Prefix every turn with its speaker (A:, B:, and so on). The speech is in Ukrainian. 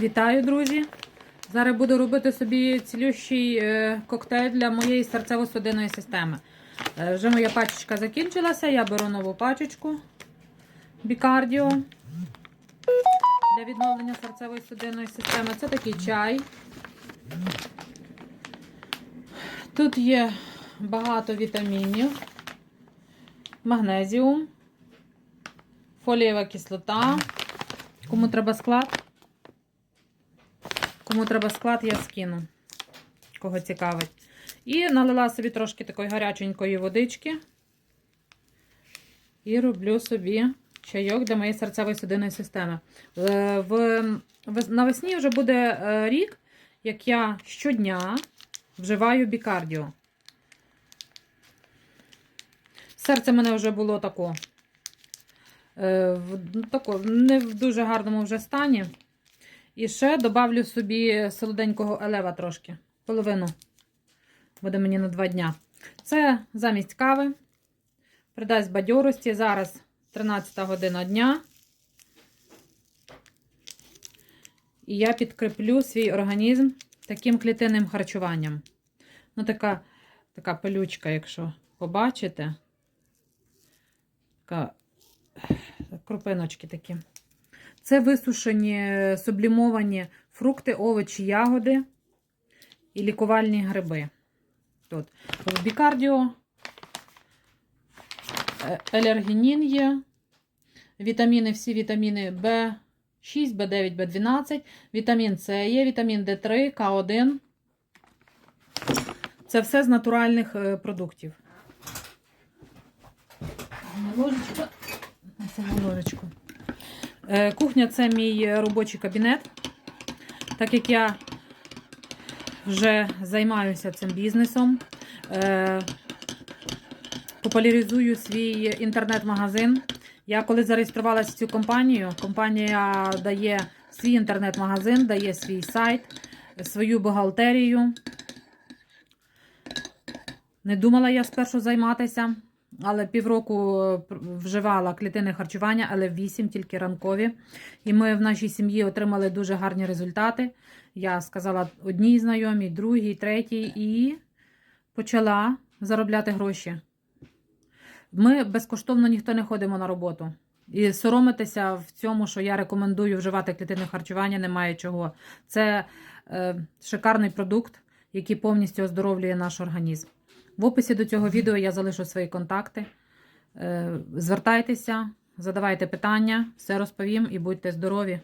A: Вітаю, друзі! Зараз буду робити собі цілющий е, коктейль для моєї серцево-судинної системи. Е, вже моя пачечка закінчилася, я беру нову пачечку бікардіо для відновлення серцевої судинної системи. Це такий чай. Тут є багато вітамінів, магнезіум, фолієва кислота. Кому треба склад? Кому треба склад, я скину. Кого цікавить. І налила собі трошки такої гаряченької водички. І роблю собі чайок для моєї серцевої судинної системи. Е, В, навесні вже буде е, рік, як я щодня вживаю бікардіо. Серце мене вже було тако. е, тако, не в дуже гарному вже стані. І ще добавлю собі солоденького елева трошки. Половину. Буде мені на два дня. Це замість кави. Придасть бадьорості. Зараз 13 година дня. І я підкріплю свій організм таким клітинним харчуванням. Ну, така, така пилючка, якщо побачите. Така крупиночки такі. Це висушені сублімовані фрукти, овочі, ягоди і лікувальні гриби. Тут бікардіо, е, елергінін є, вітаміни, всі вітаміни В6, В9, В12, вітамін С є, вітамін Д3, К1. Це все з натуральних е, продуктів. Ложечка. Ось ложечку. Е, Кухня це мій робочий кабінет. Так як я вже займаюся цим бізнесом, е, популяризую свій інтернет-магазин. Я коли зареєструвалася в цю компанію, компанія дає свій інтернет-магазин, дає свій сайт, свою бухгалтерію. Не думала я спершу займатися. Але півроку вживала клітинне харчування, але 8 тільки ранкові. І ми в нашій сім'ї отримали дуже гарні результати. Я сказала одній знайомій, другій, третій, і почала заробляти гроші. Ми безкоштовно ніхто не ходимо на роботу. І соромитися в цьому, що я рекомендую вживати клітинне харчування, немає чого. Це е, шикарний продукт, який повністю оздоровлює наш організм. В описі до цього відео я залишу свої контакти. Е, Звертайтеся, задавайте питання, все розповім і будьте здорові!